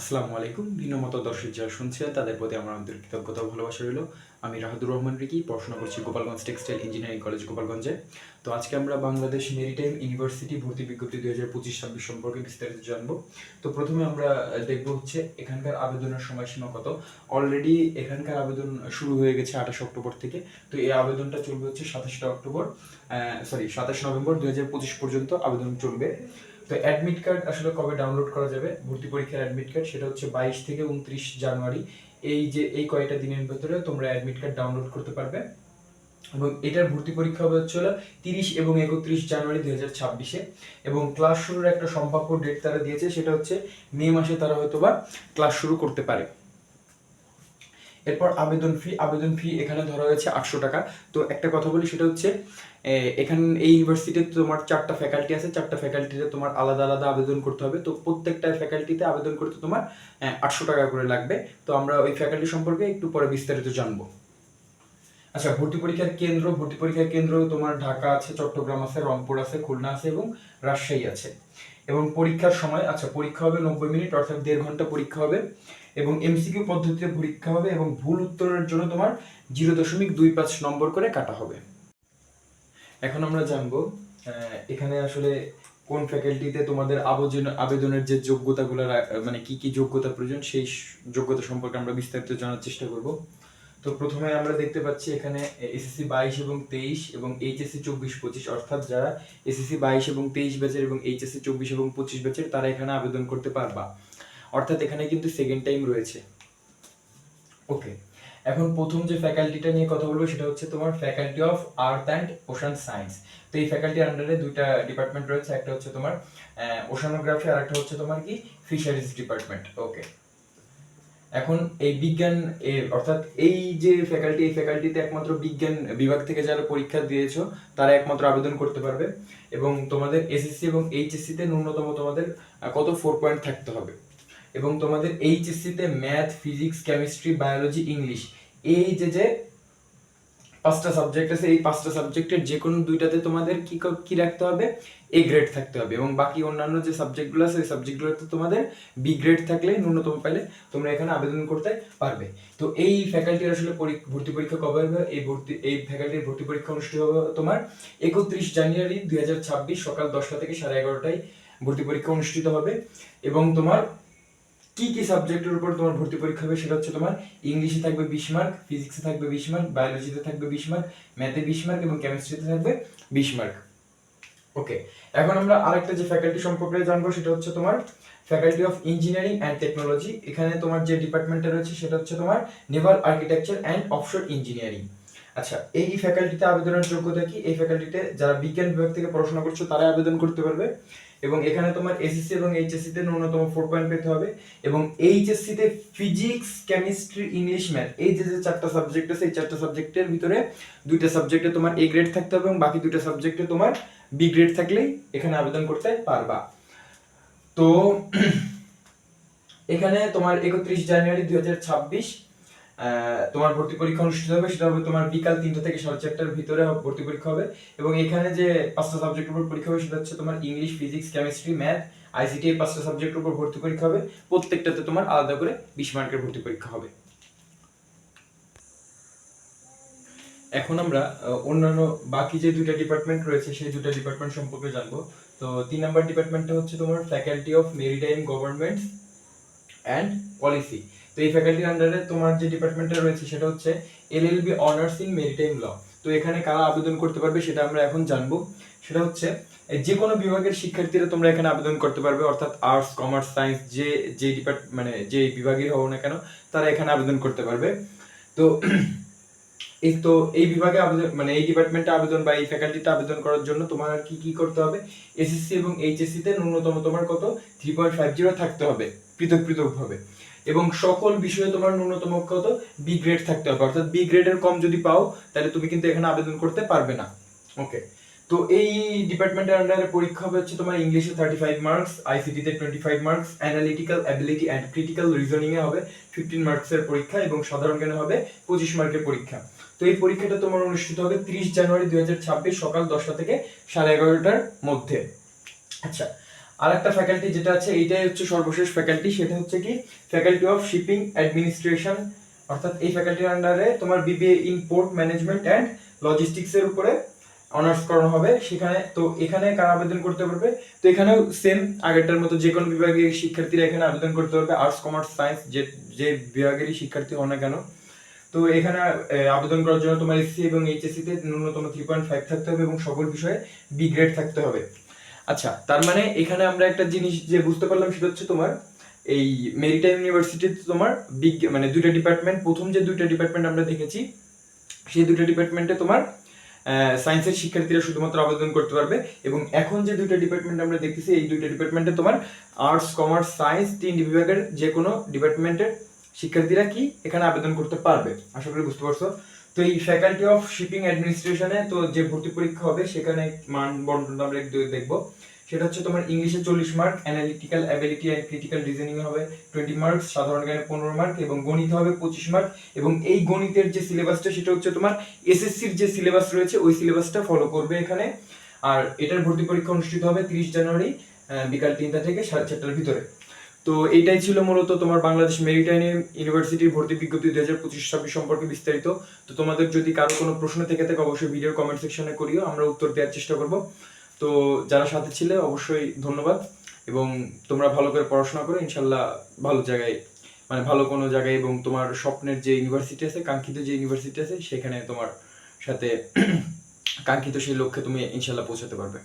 আসসালামু আলাইকুম। ভিন্ন মত দর্শক যারা শুনছিলেন তাদের প্রতি আমার আমাদের কৃতজ্ঞতা ভালোবাসা রইল। আমি রাহাদুর রহমান রিকি, পড়াশোনা করছি গোপালগঞ্জ টেক্সটাইল ইঞ্জিনিয়ারিং কলেজ গোপালগঞ্জে। তো আজকে আমরা বাংলাদেশ মেরিটাইম ইউনিভার্সিটি ভর্তি বিজ্ঞপ্তি দুই হাজার পঁচিশ ছাব্বিশ সম্পর্কে বিস্তারিত জানব। তো প্রথমে আমরা দেখব হচ্ছে এখানকার আবেদনের সময়সীমা কত। অলরেডি এখানকার আবেদন শুরু হয়ে গেছে আঠাশ অক্টোবর থেকে। তো এই আবেদনটা চলবে হচ্ছে সাতাশটা অক্টোবর সরি সাতাশ নভেম্বর দুই হাজার পঁচিশ পর্যন্ত আবেদন চলবে। তো অ্যাডমিট কার্ড আসলে কবে ডাউনলোড করা যাবে? ভর্তি পরীক্ষার অ্যাডমিট কার্ড সেটা হচ্ছে বাইশ থেকে উনত্রিশ জানুয়ারি। এই যে, এই কয়টা দিনের ভেতরে তোমরা অ্যাডমিট কার্ড ডাউনলোড করতে পারবে। এবং এটার ভর্তি পরীক্ষা হবে হচ্ছে তিরিশ এবং একত্রিশ জানুয়ারি দুই হাজার ছাব্বিশে। এবং ক্লাস শুরুর একটা সম্ভাব্য ডেট তারা দিয়েছে, সেটা হচ্ছে মে মাসে তারা হয়তো বা ক্লাস শুরু করতে পারে। এরপর আবেদন ফি আবেদন ফি এখানে ধরা হয়েছে আটশো টাকা। তো একটা কথা বলি, সেটা হচ্ছে এখানে, এই ইউনিভার্সিটিতে তোমার চারটা ফ্যাকাল্টি আছে, চারটা ফ্যাকাল্টিতে তোমার আলাদা আলাদা আবেদন করতে হবে। তো প্রত্যেকটা ফ্যাকাল্টিতে আবেদন করতে তোমার আটশো টাকা করে লাগবে। তো আমরা ওই ফ্যাকাল্টি সম্পর্কে একটু পরে বিস্তারিত জানব। আচ্ছা ভর্তি পরীক্ষার কেন্দ্র, ভর্তি পরীক্ষার কেন্দ্র তোমার ঢাকা আছে, চট্টগ্রাম আছে, রংপুর আছে, খুলনা আছে এবং রাজশাহী আছে। এবং পরীক্ষার সময় আচ্ছা পরীক্ষা হবে নব্বই মিনিট, অর্থাৎ দেড় ঘণ্টা পরীক্ষা হবে এবং এমসিকিউ পদ্ধতিতে পরীক্ষা হবে এবং ভুল উত্তরের জন্য তোমার জিরো দশমিক দুই পাঁচ নম্বর করে কাটা হবে। এখন আমরা জানব এখানে আসলে কোন ফ্যাকাল্টিতে তোমাদের আবেদন আবেদনের যে যোগ্যতাগুলো মানে কি কি যোগ্যতা প্রয়োজন, সেই যোগ্যতা সম্পর্কে আমরা বিস্তারিত জানার চেষ্টা করব। তো প্রথমে আমরা দেখতে পাচ্ছি এখানে এসএসসি বাইশ এবং তেইশ এবং এইচএসসি চব্বিশ পঁচিশ। অর্থাৎ যারা এসএসসি বাইশ এবং তেইশ ব্যাচের এবং এইচএসসি চব্বিশ এবং পঁচিশ ব্যাচের, তারা এখানে আবেদন করতে পারবা। অর্থাৎ এখানে কিন্তু সেকেন্ড টাইম রয়েছে। ওকে এখন প্রথম যে ফ্যাকাল্টিটা নিয়ে কথা বলব, সেটা হচ্ছে তোমার faculty of earth and ocean science তো এই ফ্যাকাল্টির আন্ডারে দুইটা ডিপার্টমেন্ট রয়েছে, একটা হচ্ছে তোমার ওশানোগ্রাফি আর একটা হচ্ছে তোমার কি ফিশারিজ ডিপার্টমেন্ট ওকে এখন এই বিজ্ঞান অর্থাৎ এই যে ফ্যাকাল্টি এই ফ্যাকাল্টিতে একমাত্র বিজ্ঞান বিভাগ থেকে যারা পরীক্ষা দিয়েছ, তারা একমাত্র আবেদন করতে পারবে। এবং তোমাদের এসএসসি এবং এইচএসসিতে ন্যূনতম তোমাদের কত? ফোর পয়েন্ট থাকতে হবে। এবং তোমাদের এইচএসসিতে math physics chemistry biology English এই যে যে পাঁচটা সাবজেক্ট আছে, এই পাঁচটা সাবজেক্টের যে কোনো দুইটাতে তোমাদের কি কি রাখতে হবে? এ গ্রেড থাকতে হবে এবং বাকি অন্যান্য যে সাবজেক্টগুলো আছে, ওই সাবজেক্টগুলোতে তোমাদের বি গ্রেড থাকলে, ন্যূনতম পাইলে তোমরা এখানে আবেদন করতে পারবে। তো এই ফ্যাকাল্টির আসলে ভর্তি পরীক্ষা কবে হবে? এই ভর্তি এই ফ্যাকাল্টির ভর্তি পরীক্ষা অনুষ্ঠিত হবে তোমার একত্রিশ জানুয়ারি দুই হাজার ছাব্বিশ সকাল দশটা থেকে সাড়ে এগারোটায় ভর্তি পরীক্ষা অনুষ্ঠিত হবে এবং তোমার কি কি সাবজেক্টের উপর তোমার ভর্তি পরীক্ষা হবে সেটা হচ্ছে তোমার ইংলিশে থাকবে বিশ মার্ক, ফিজিক্সে থাকবে বিশ মার্ক, বায়োলজিতে থাকবে বিশ মার্ক, ম্যাথে বিশ মার্ক এবং কেমিস্ট্রিতে থাকবে বিশ মার্ক। ওকে, এখন আমরা আরেকটা যে ফ্যাকাল্টি সম্পর্কে জানব সেটা হচ্ছে তোমার faculty of engineering and technology এখানে তোমার যে ডিপার্টমেন্টটা রয়েছে সেটা হচ্ছে তোমার naval architecture and offshore engineering আচ্ছা এই ফ্যাকাল্টিতে আবেদনের যোগ্যতা কি? এই ফ্যাকাল্টিতে যারা বিজ্ঞান বিভাগ থেকে পড়াশোনা করছ তারা আবেদন করতে পারবে। এবং এখানে তোমার এসএসসি এবং এইচএসসি তে ন্যূনতম ফোর পয়েন্ট পেতে হবে। এবং এইচএসসি তে ফিজিক্স কেমিস্ট্রি ইংলিশ ম্যাথ এই যে যে চারটা সাবজেক্ট আছে, এই চারটা সাবজেক্টের ভিতরে দুইটা সাবজেক্টে তোমার এ গ্রেড থাকতে হবে এবং বাকি দুইটা সাবজেক্টে তোমার বি গ্রেড থাকলেই এখানে আবেদন করতে পারবা। তো, এখানে তোমার একত্রিশ জানুয়ারি দুই হাজার ছাব্বিশ তোমার ভর্তি পরীক্ষা অনুষ্ঠিত হবে, সেটা হবে তোমার বিকাল তিনটা থেকে সাড়ে চারটার ভিতরে ভর্তি পরীক্ষা হবে। এবং এখানে যে পাঁচটা সাবজেক্টের উপর পরীক্ষা হবে, সেটা হচ্ছে তোমার English physics chemistry math ICT এই পাঁচটা সাবজেক্টের উপর ভর্তি পরীক্ষা হবে। প্রত্যেকটাতে তোমার আলাদা করে বিশ মার্কের ভর্তি পরীক্ষা হবে। এখন আমরা অন্যান্য বাকি যে দুইটা ডিপার্টমেন্ট রয়েছে, সেই দুইটা ডিপার্টমেন্ট সম্পর্কে জানব। তো তিন নাম্বার ডিপার্টমেন্টটা হচ্ছে তোমার faculty of maritime government and policy তো এই ফ্যাকাল্টির আন্ডারে তোমার যে ডিপার্টমেন্টটা রয়েছে সেটা হচ্ছে LLB honours in maritime law তো এখানে কারা আবেদন করতে পারবে সেটা আমরা এখন জানব। সেটা হচ্ছে যে কোনো বিভাগের শিক্ষার্থীরা তোমরা এখানে আবেদন করতে পারবে, অর্থাৎ আর্টস কমার্স সায়েন্স যে যে ডিপার্ট মানে যে বিভাগের হও না কেন, তারা এখানে আবেদন করতে পারবে। তো, এই তো এই বিভাগে আবেদন মানে এই ডিপার্টমেন্টে আবেদন বা এই ফ্যাকাল্টিতে আবেদন করার জন্য তোমার আর কি কি করতে হবে? এসএসসি এবং এইচএসসি তে ন্যূনতম তোমার কত? থ্রি পয়েন্ট ফাইভ জিরো থাকতে হবে, পৃথক পৃথক ভাবে এবং সকল বিষয়ে তোমার ন্যূনতম কত? বি গ্রেড থাকতে হবে। অর্থাৎ বি গ্রেডের কম যদি পাও, তাহলে তুমি কিন্তু এখানে আবেদন করতে পারবে না। ওকে তো এই ডিপার্টমেন্টের আন্ডারে পরীক্ষা হবে হচ্ছে তোমার ইংলিশে thirty five marks আইসিটিতে twenty five marks analytical ability and critical রিজনিংয়ে হবে ফিফটিন মার্কসের পরীক্ষা এবং সাধারণ জ্ঞানে হবে পঁচিশ মার্কের পরীক্ষা। তো এই পরীক্ষাটা তোমার অনুষ্ঠিত হবে তিরিশ জানুয়ারি দুই হাজার ছাব্বিশ সকাল দশটা থেকে সাড়ে এগারোটার মধ্যে। আচ্ছা আর একটা ফ্যাকাল্টি যেটা আছে, এইটাই হচ্ছে সর্বশেষ ফ্যাকাল্টি সেটা হচ্ছে কি? ফ্যাকাল্টি অফ শিপিং অ্যাডমিনিস্ট্রেশন অর্থাৎ এই ফ্যাকাল্টির আন্ডারে তোমার BBA in port management and লজিস্টিক্সের উপরে অনার্স করানো হবে। সেখানে, তো এখানে কারা আবেদন করতে পারবে? তো এখানেও সেম আগেরটার মতো যে কোনো বিভাগের শিক্ষার্থীরা এখানে আবেদন করতে পারবে। আর্টস কমার্স সায়েন্স যে যে বিভাগেরই শিক্ষার্থী হন না কেন। তো এখানে আবেদন করার জন্য তোমার এসসি এবং এইচএসসি তে ন্যূনতম থ্রি পয়েন্ট ফাইভ থাকতে হবে এবং সকল বিষয়ে বি গ্রেড থাকতে হবে। আচ্ছা তার মানে এখানে আমরা একটা জিনিস যে বুঝতে পারলাম সেটা হচ্ছে তোমার এই মেরিটাইম ইউনিভার্সিটিতে তোমার বিগ মানে দুইটা ডিপার্টমেন্ট প্রথম যে দুইটা ডিপার্টমেন্ট আমরা দেখেছি, সেই দুইটা ডিপার্টমেন্টে তোমার সায়েন্সের শিক্ষার্থীরা শুধুমাত্র আবেদন করতে পারবে এবং এখন যে দুইটা ডিপার্টমেন্ট আমরা দেখতেছি, এই দুইটা ডিপার্টমেন্টে তোমার আর্টস কমার্স সায়েন্স তিন বিভাগের যে কোনো ডিপার্টমেন্টের শিক্ষার্থীরা কি এখানে আবেদন করতে পারবে? আশা করি বুঝতে পারছ। তো এই ফ্যাকাল্টি অফ শিপিং অ্যাডমিনিস্ট্রেশনে তো যে ভর্তি পরীক্ষা হবে, সেখানে মান বন্টন আমরা একটু দেখব। সেটা হচ্ছে তোমার ইংলিশে চল্লিশ mark analytical ability and critical reasoning হবে টোয়েন্টি মার্কস সাধারণ জ্ঞানে পনেরো মার্ক এবং গণিত হবে পঁচিশ মার্ক এবং এই গণিতের যে সিলেবাসটা সেটা হচ্ছে তোমার এসএসসির যে সিলেবাস রয়েছে, ওই সিলেবাসটা ফলো করবে এখানে। আর এটার ভর্তি পরীক্ষা অনুষ্ঠিত হবে তিরিশ জানুয়ারি বিকাল তিনটা থেকে সাড়ে চারটার ভিতরে। তো এইটাই ছিল মূলত তোমার বাংলাদেশ মেরিটাইম ইউনিভার্সিটির ভর্তি বিজ্ঞপ্তি দুই হাজার পঁচিশ ছাব্বিশ সম্পর্কে বিস্তারিত। তো তোমাদের যদি কারও কোনো প্রশ্ন থেকে থাকে, অবশ্যই ভিডিওর কমেন্ট সেকশনে করিও, আমরা উত্তর দেওয়ার চেষ্টা করব। তো যারা সাথে ছিলে, অবশ্যই ধন্যবাদ এবং তোমরা ভালো করে পড়াশোনা করো, ইনশাল্লাহ ভালো জায়গায় মানে ভালো কোনো জায়গায় এবং তোমার স্বপ্নের যে ইউনিভার্সিটি আছে, কাঙ্ক্ষিত যে ইউনিভার্সিটি আছে, সেখানে তোমার সাথে কাঙ্ক্ষিত সেই লক্ষ্যে তুমি ইনশাল্লাহ পৌঁছাতে পারবে।